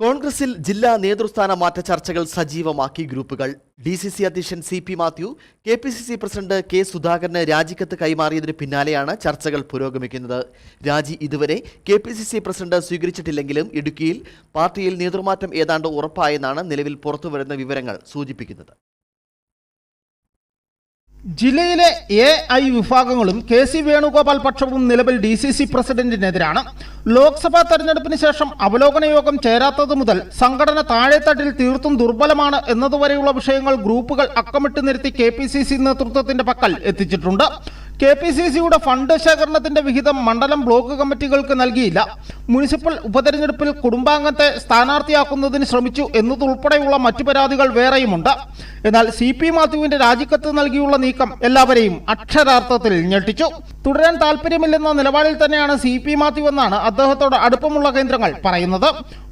കോൺഗ്രസിൽ ജില്ലാ നേതൃസ്ഥാന മാറ്റ ചർച്ചകൾ സജീവമാക്കി ഗ്രൂപ്പുകൾ. ഡി സി സി അധ്യക്ഷൻ C P Mathew K P C C president K സുധാകരന് രാജിക്കത്ത് കൈമാറിയതിന് പിന്നാലെയാണ് ചർച്ചകൾ പുരോഗമിക്കുന്നത്. രാജി ഇതുവരെ K P C C president സ്വീകരിച്ചിട്ടില്ലെങ്കിലും ഇടുക്കിയിൽ പാർട്ടിയിൽ നേതൃമാറ്റം ഏതാണ്ട് ഉറപ്പായെന്നാണ് നിലവിൽ പുറത്തുവരുന്ന വിവരങ്ങൾ സൂചിപ്പിക്കുന്നത്. ജില്ലയിലെ എ ഐ വിഭാഗങ്ങളും കെ സി വേണുഗോപാൽ പക്ഷവും നിലവിൽ ഡി സി സി പ്രസിഡന്റിനെതിരാണ്. ലോക്സഭാ തെരഞ്ഞെടുപ്പിന് ശേഷം അവലോകന യോഗം ചേരാത്തത് മുതൽ സംഘടന താഴെത്തട്ടിൽ തീർത്തും ദുർബലമാണ് എന്നതുവരെയുള്ള വിഷയങ്ങൾ ഗ്രൂപ്പുകൾ അക്കമിട്ട് നിരത്തി കെ പി സി സി നേതൃത്വത്തിന്റെ പക്കൽ എത്തിച്ചിട്ടുണ്ട്. കെ പി സി സിയുടെ ഫണ്ട് ശേഖരണത്തിന്റെ വിഹിതം മണ്ഡലം ബ്ലോക്ക് കമ്മിറ്റികൾക്ക് നൽകിയില്ല. മുനിസിപ്പൽ ഉപതെരഞ്ഞെടുപ്പിൽ കുടുംബാംഗത്തെ സ്ഥാനാർത്ഥിയാക്കുന്നതിന് ശ്രമിച്ചു എന്നതുൾപ്പെടെയുള്ള മറ്റു പരാതികൾ വേറെയുമുണ്ട്. എന്നാൽ സി പി മാത്യുവിന്റെ രാജിക്കത്ത് നൽകിയുള്ള നീക്കം എല്ലാവരെയും അക്ഷരാർത്ഥത്തിൽ ഞെട്ടിച്ചു. തുടരാൻ താല്പര്യമില്ലെന്ന നിലപാടിൽ തന്നെയാണ് സി പി മാത്യു എന്നാണ് അദ്ദേഹത്തോട് അടുപ്പമുള്ള കേന്ദ്രങ്ങൾ പറയുന്നത്.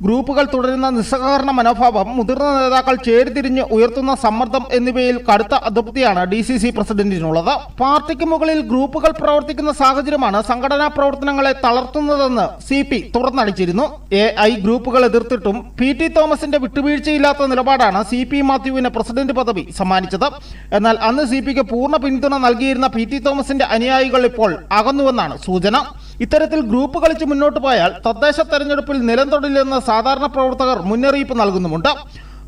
ഗ്രൂപ്പുകൾ തുടരുന്ന നിസ്സഹകരണ മനോഭാവം മുതിർന്ന നേതാക്കൾ ചേരിതിരിഞ്ഞ് ഉയർത്തുന്ന സമ്മർദ്ദം എന്നിവയിൽ കടുത്ത അതൃപ്തിയാണ് ഡി സി സി പ്രസിഡന്റിനുള്ളത്. പാർട്ടിക്ക് മുകളിൽ ഗ്രൂപ്പുകൾ പ്രവർത്തിക്കുന്ന സാഹചര്യമാണ് സംഘടനാ പ്രവർത്തനങ്ങളെ തളർത്തുന്നതെന്ന് സി പി തുറന്നടിച്ചിരുന്നു. എ ഐ ഗ്രൂപ്പുകൾ എതിർത്തിട്ടും പി ടി തോമസിന്റെ വിട്ടുവീഴ്ചയില്ലാത്ത നിലപാടാണ് സി പി മാത്യുവിന് പ്രസിഡന്റ് പദവി സമ്മാനിച്ചത്. എന്നാൽ അന്ന് സി പിക്ക് പൂർണ പിന്തുണ നൽകിയിരുന്ന പി ടി തോമസിന്റെ അനുയായികൾ ഇപ്പോൾ അകന്നുവെന്നാണ് സൂചന. ഇത്തരത്തിൽ ഗ്രൂപ്പ് കളിച്ച് മുന്നോട്ട് പോയാൽ തദ്ദേശ തെരഞ്ഞെടുപ്പിൽ നിലം തൊടില്ലെന്ന് സാധാരണ പ്രവർത്തകർ മുന്നറിയിപ്പ് നൽകുന്നുമുണ്ട്.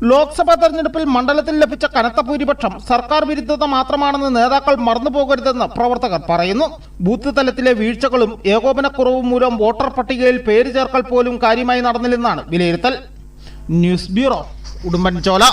ലോക്സഭാ തെരഞ്ഞെടുപ്പിൽ മണ്ഡലത്തിൽ ലഭിച്ച കനത്ത ഭൂരിപക്ഷം സർക്കാർ വിരുദ്ധത മാത്രമാണെന്ന് നേതാക്കൾ മറന്നുപോകരുതെന്ന് പ്രവർത്തകർ പറയുന്നു. ബൂത്ത് തലത്തിലെ വീഴ്ചകളും ഏകോപനക്കുറവും മൂലം വോട്ടർ പട്ടികയിൽ പേര് ചേർക്കൽ പോലും കാര്യമായി നടന്നില്ലെന്നാണ് വിലയിരുത്തൽ. News bureau Udumbanchola.